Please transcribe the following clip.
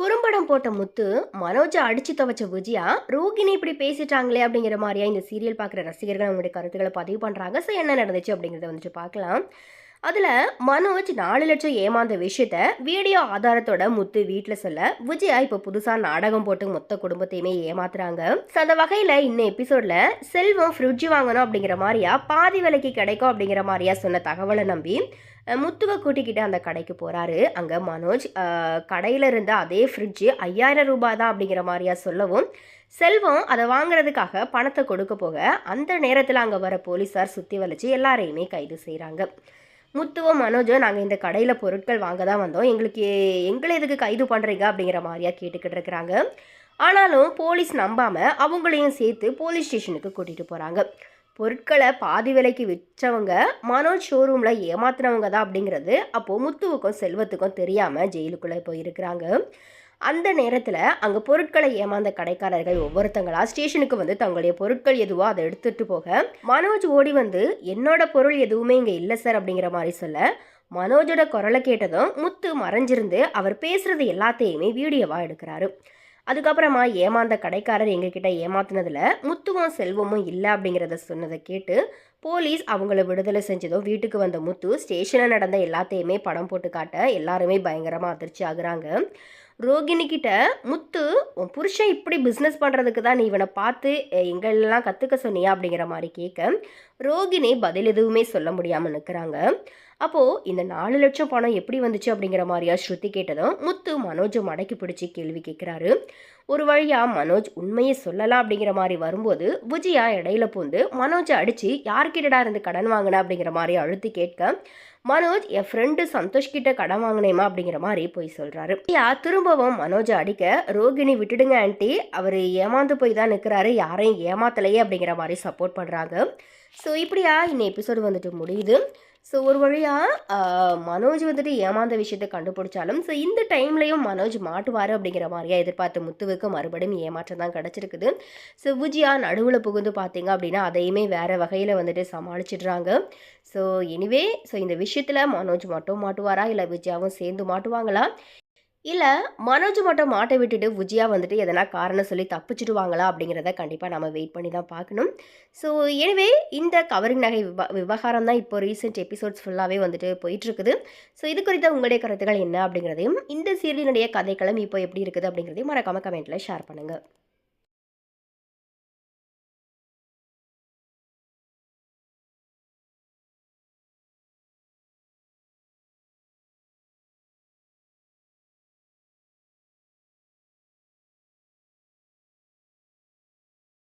குறும்படம் போட்ட முத்து மனோஜை அடிச்சு துவைச்ச விஜயா ரோகிணி இப்படி பேசிட்டாங்களே அப்படிங்கிற மாதிரியா இந்த சீரியல் பார்க்குற ரசிகர்கள் அவங்களுடைய கருத்துக்களை பதிவு பண்ணுறாங்க ஸோ என்ன நடந்துச்சு அப்படிங்கிறத வந்துட்டு பார்க்கலாம். அதில் மனோஜ் நாலு லட்சம் ஏமாந்த விஷயத்த வீடியோ ஆதாரத்தோட முத்து வீட்டில் சொல்ல விஜயா இப்போ புதுசாக நாடகம் போட்டு மொத்த குடும்பத்தையுமே ஏமாத்துறாங்க. ஸோ அந்த வகையில் இன்னும் எபிசோடில் செல்வம் ஃப்ரிட்ஜ் வாங்கணும் அப்படிங்கிற மாதிரியா பாதி விலைக்கு கிடைக்கும் அப்படிங்கிற மாதிரியா சொன்ன தகவலை நம்பி முத்துவை கூட்டிக்கிட்டு அந்த கடைக்கு போகிறாரு அங்கே மனோஜ் கடையில் இருந்த அதே ஃப்ரிட்ஜு ஐயாயிரம் ரூபாய் தான் அப்படிங்கிற மாதிரியா சொல்லவும் செல்வம் அதை வாங்குறதுக்காக பணத்தை கொடுக்க போக அந்த நேரத்தில் அங்கே வர போலீஸார் சுற்றி வளைச்சு எல்லாரையுமே கைது செய்கிறாங்க முத்துவும் மனோஜும் நாங்கள் இந்த கடையில் பொருட்கள் வாங்க தான் வந்தோம். எங்களுக்கு எங்களை எதுக்கு கைது பண்ணுறீங்க அப்படிங்கிற மாதிரியா கேட்டுக்கிட்டு இருக்கிறாங்க. ஆனாலும் போலீஸ் நம்பாமல் அவங்களையும் சேர்த்து போலீஸ் ஸ்டேஷனுக்கு கூட்டிகிட்டு போகிறாங்க பொருட்களை பாதி விலைக்கு விற்றவங்க மனோஜ் ஷோரூமில் ஏமாத்தினவங்க தான் அப்படிங்கிறது அப்போது முத்துவுக்கும் செல்வத்துக்கும் தெரியாமல் ஜெயிலுக்குள்ளே போயிருக்கிறாங்க. அந்த நேரத்தில் அங்கே பொருட்களை ஏமாந்த கடைக்காரர்கள் ஒவ்வொருத்தங்களா ஸ்டேஷனுக்கு வந்து தங்களுடைய பொருட்கள் எதுவோ அதை எடுத்துட்டு போக மனோஜ் ஓடி வந்து என்னோட பொருள் எதுவுமே இங்கே இல்லை சார் அப்படிங்கிற மாதிரி சொல்ல மனோஜோட குரலை கேட்டதும் முத்து மறைஞ்சிருந்து அவர் பேசுறது எல்லாத்தையுமே வீடியோவாக எடுக்கிறாரு. அதுக்கப்புறமா ஏமாந்த கடைக்காரர் எங்ககிட்ட ஏமாத்துனதுல முத்துவும் செல்வமும் இல்லை அப்படிங்கிறத சொன்னதை கேட்டு போலீஸ் அவங்கள விடுதலை செஞ்சதும் வீட்டுக்கு வந்த முத்து ஸ்டேஷனில் நடந்த எல்லாத்தையுமே படம் போட்டு காட்ட எல்லாருமே பயங்கரமாக அதிர்ச்சி ஆகுறாங்க. ரோகிணிக்கிட்ட முத்து உன் புருஷன் இப்படி பிஸ்னஸ் பண்ணுறதுக்கு தான் நீ இவனை பார்த்து அஹ், கற்றுக்க சொன்னியா? அப்படிங்கிற மாதிரி கேட்க ரோகிணி பதில் எதுவுமே சொல்ல முடியாமல் நிற்கிறாங்க அப்போது இந்த நாலு லட்சம் பணம் எப்படி வந்துச்சு? அப்படிங்கிற மாதிரியா ஸ்ருதி கேட்டதும் முத்து மனோஜை மடக்கி பிடிச்சி கேள்வி கேட்குறாரு ஒரு வழியாக மனோஜ் உண்மையை சொல்லலாம் அப்படிங்கிற மாதிரி வரும்போது விஜயா இடையில பூந்து மனோஜை அடித்து யார்கிட்டடா இருந்து கடன் வாங்கின அப்படிங்கிற மாதிரி அழுத்தி கேட்க மனோஜ் என் ஃப்ரெண்டு சந்தோஷ் கிட்ட கடன் வாங்கினேமா அப்படிங்கிற மாதிரி போய் சொல்கிறாரு யா திரும்பவும் மனோஜை அடிக்க ரோகிணி விட்டுடுங்க ஆண்டி அவர் ஏமாந்து போய் தான் நிற்கிறாரு யாரையும் ஏமாத்தலையே அப்படிங்கிற மாதிரி சப்போர்ட் பண்ணுறாங்க ஸோ இப்படியா இந்த எபிசோடு வந்துட்டு முடியுது. ஸோ ஒரு வழியாக மனோஜ் வந்துட்டு ஏமாந்த விஷயத்தை கண்டுபிடிச்சாலும் ஸோ இந்த டைம்லையும் மனோஜ் மாட்டுவார் அப்படிங்கிற மாதிரியா எதிர்பார்த்த முத்துவுக்கு மறுபடியும் ஏமாற்றம் தான் கிடச்சிருக்குது. ஸோ விஜயா நடுவில் புகுந்து பார்த்தீங்க அப்படின்னா அதையுமே வேறு வகையில் வந்துட்டு சமாளிச்சிடுறாங்க. ஸோ எனிவே ஸோ இந்த விஷயத்தில் மனோஜ் மட்டும் மாட்டுவாரா? இல்லை விஜயாவும் சேர்ந்து மாட்டுவாங்களா? இல்லை மனோஜ் மட்டும் மாட்டை விட்டுட்டு விஜயா வந்துட்டு எதனா காரணம் சொல்லி தப்பிச்சிடுவாங்களா அப்படிங்கிறத கண்டிப்பாக நம்ம வெயிட் பண்ணி தான் பார்க்கணும். ஸோ எனவே இந்த கவரிங் நகை விவ விவகாரம் தான் இப்போ ரீசெண்ட் எபிசோட்ஸ் ஃபுல்லாகவே வந்துட்டு போயிட்டுருக்குது. ஸோ இது குறித்த உங்களுடைய கருத்துக்கள் என்ன அப்படிங்கிறதையும் இந்த சீரியலினுடைய கதைக்களம் இப்போ எப்படி இருக்குது அப்படிங்கிறதையும் மறக்காம கமெண்ட்டில் ஷேர் பண்ணுங்கள்